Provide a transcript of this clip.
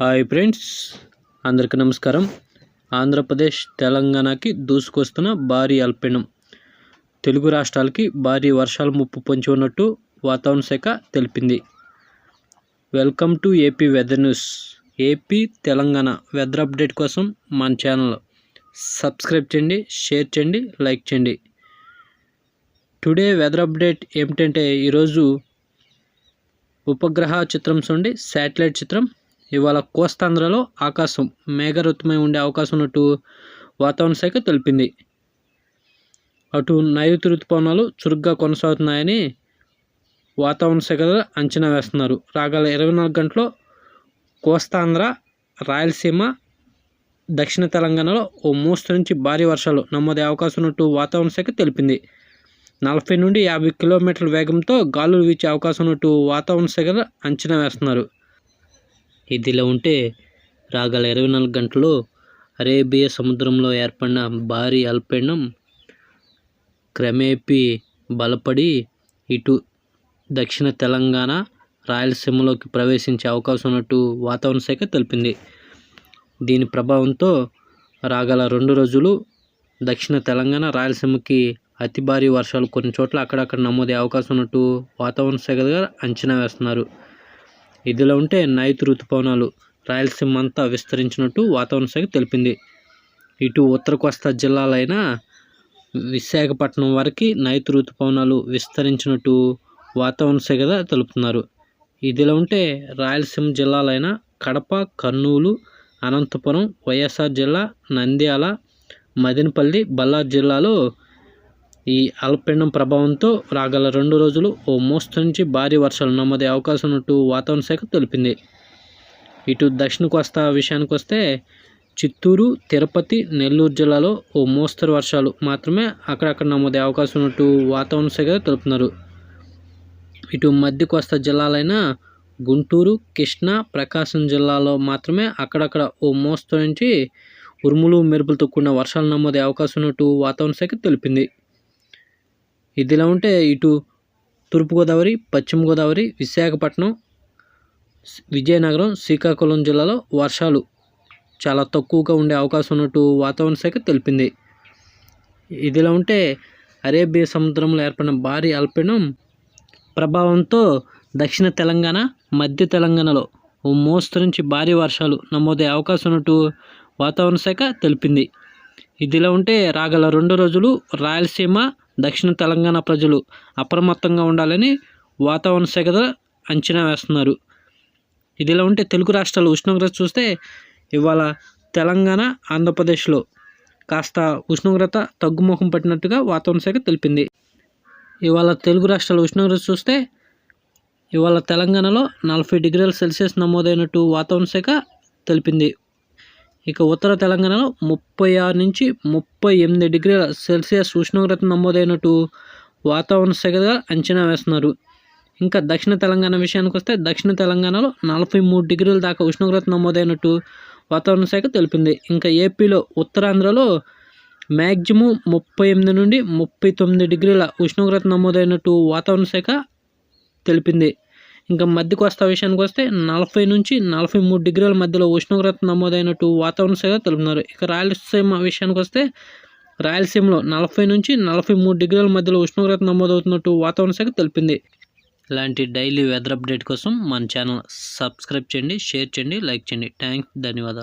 Hi friends అందరికీ నమస్కారం. ఆంధ్రప్రదేశ్ తెలంగాణకి దూసుకొస్తున్న భారీ అల్పీనం తెలుగు రాష్ట్రాలకి భారీ వర్షాలు ముప్పు పొంచి ఉన్నట్టు వాతావరణ శాఖ తెలిపింది. Welcome to AP weather news. AP Telangana weather update కోసం మన ఛానల్ సబ్స్క్రైబ్ చేయండి షేర్ చేయండి లైక్ చేయండి. టుడే వెదర్ అప్డేట్ ఏమిటంటే ఈరోజు ఉపగ్రహ చిత్రం చూడండి శాటిలైట్ చిత్రం. ఇవాళ కోస్తాంధ్రలో ఆకాశం మేఘరుతమై ఉండే అవకాశం ఉన్నట్టు వాతావరణ శాఖ తెలిపింది. అటు నైరుతి ఋతుపవనాలు చురుగ్గా కొనసాగుతున్నాయని వాతావరణ శాఖ అంచనా వేస్తున్నారు. రాగల ఇరవై నాలుగు గంటలో కోస్తాంధ్ర రాయలసీమ దక్షిణ తెలంగాణలో ఓ మోస్తరు నుంచి భారీ వర్షాలు నమోదే అవకాశం ఉన్నట్టు వాతావరణ శాఖ తెలిపింది. నలభై నుండి యాభై కిలోమీటర్ల వేగంతో గాలులు వీచే అవకాశం ఉన్నట్టు వాతావరణ శాఖ అంచనా వేస్తున్నారు. ఇదిలా ఉంటే రాగల ఇరవై నాలుగు గంటల్లో అరేబియా సముద్రంలో ఏర్పడిన భారీ అల్పీడనం క్రమేపీ బలపడి ఇటు దక్షిణ తెలంగాణ రాయలసీమలోకి ప్రవేశించే అవకాశం ఉన్నట్టు వాతావరణ శాఖ తెలిపింది. దీని ప్రభావంతో రాగల రెండు రోజులు దక్షిణ తెలంగాణ రాయలసీమకి అతి భారీ వర్షాలు కొన్ని చోట్ల అక్కడక్కడ నమోదే అవకాశం ఉన్నట్టు వాతావరణ శాఖ అంచనా వేస్తున్నారు. ఇదిలా ఉంటే నైరుతి ఋతుపవనాలు రాయలసీమ అంతా విస్తరించినట్టు వాతావరణ శాఖ తెలిపింది. ఇటు ఉత్తర కోస్తా జిల్లాలైన విశాఖపట్నం వరకు నైతు ఋతుపవనాలు విస్తరించినట్టు వాతావరణ శాఖ తెలుపుతున్నారు. ఇదిలా ఉంటే రాయలసీమ జిల్లాలైన కడప కర్నూలు అనంతపురం వైఎస్ఆర్ జిల్లా నంద్యాల మదనపల్లి బళ్ళారి జిల్లాలో ఈ అల్పపీడనం ప్రభావంతో రాగల రెండు రోజులు ఓ మోస్తరు నుంచి భారీ వర్షాలు నమోదయ్యే అవకాశం ఉన్నట్టు వాతావరణ శాఖ తెలిపింది. ఇటు దక్షిణ కోస్తా విషయానికి వస్తే చిత్తూరు తిరుపతి నెల్లూరు జిల్లాలో ఓ మోస్తరు వర్షాలు మాత్రమే అక్కడక్కడ నమోదయ్యే అవకాశం ఉన్నట్టు వాతావరణ శాఖ తెలుపుతున్నారు. ఇటు మధ్య కోస్తా జిల్లాలైన గుంటూరు కృష్ణా ప్రకాశం జిల్లాలో మాత్రమే అక్కడక్కడ ఓ మోస్తరు నుంచి ఉరుములు మెరుపులతో కూడిన వర్షాలు నమోదే అవకాశం ఉన్నట్టు వాతావరణ శాఖ తెలిపింది. ఇదిలా ఉంటే ఇటు తూర్పుగోదావరి పశ్చిమ గోదావరి విశాఖపట్నం విజయనగరం శ్రీకాకుళం జిల్లాలో వర్షాలు చాలా తక్కువగా ఉండే అవకాశం ఉన్నట్టు వాతావరణ శాఖ తెలిపింది. ఇదిలా ఉంటే అరేబియా సముద్రంలో ఏర్పడిన భారీ అల్పీడనం ప్రభావంతో దక్షిణ తెలంగాణ మధ్య తెలంగాణలో ఓ మోస్తరు నుంచి భారీ వర్షాలు నమోదయ్యే అవకాశం ఉన్నట్టు వాతావరణ శాఖ తెలిపింది. ఇదిలా ఉంటే రాగల రెండు రోజులు రాయలసీమ దక్షిణ తెలంగాణ ప్రజలు అప్రమత్తంగా ఉండాలని వాతావరణ శాఖ అంచనా వేస్తున్నారు. ఇదిలా ఉంటే తెలుగు రాష్ట్రాలు ఉష్ణోగ్రత చూస్తే ఇవాళ తెలంగాణ ఆంధ్రప్రదేశ్లో కాస్త ఉష్ణోగ్రత తగ్గుముఖం పట్టినట్టుగా వాతావరణ శాఖ తెలిపింది. ఇవాళ తెలుగు రాష్ట్రాల ఉష్ణోగ్రత చూస్తే ఇవాళ తెలంగాణలో నలభై డిగ్రీల సెల్సియస్ నమోదైనట్టు వాతావరణ శాఖ తెలిపింది. ఇక ఉత్తర తెలంగాణలో ముప్పై ఆరు నుంచి ముప్పై ఎనిమిది డిగ్రీల సెల్సియస్ ఉష్ణోగ్రత నమోదైనట్టు వాతావరణ శాఖగా అంచనా వేస్తున్నారు. ఇంకా దక్షిణ తెలంగాణ విషయానికి వస్తే దక్షిణ తెలంగాణలో నలభై మూడు డిగ్రీల దాకా ఉష్ణోగ్రత నమోదైనట్టు వాతావరణ శాఖ తెలిపింది. ఇంకా ఏపీలో ఉత్తరాంధ్రలో మ్యాక్సిమం ముప్పై ఎనిమిది నుండి ముప్పై తొమ్మిది డిగ్రీల ఉష్ణోగ్రత నమోదైనట్టు వాతావరణ శాఖ తెలిపింది. ఇంకా మధ్యకు వస్తా విషయానికి వస్తే నలభై నుంచి నలభై మూడు డిగ్రీల మధ్యలో ఉష్ణోగ్రత నమోదైనట్టు వాతావరణ శాఖ తెలుపుతున్నారు. ఇక రాయలసీమ విషయానికి వస్తే రాయలసీమలో నలభై నుంచి నలభై మూడు డిగ్రీల మధ్యలో ఉష్ణోగ్రత నమోదవుతున్నట్టు వాతావరణ శాఖ తెలిపింది. ఇలాంటి డైలీ వెదర్ అప్డేట్ కోసం మన ఛానల్ సబ్స్క్రైబ్ చేయండి షేర్ చేయండి లైక్ చేయండి. థ్యాంక్స్ ధన్యవాదాలు.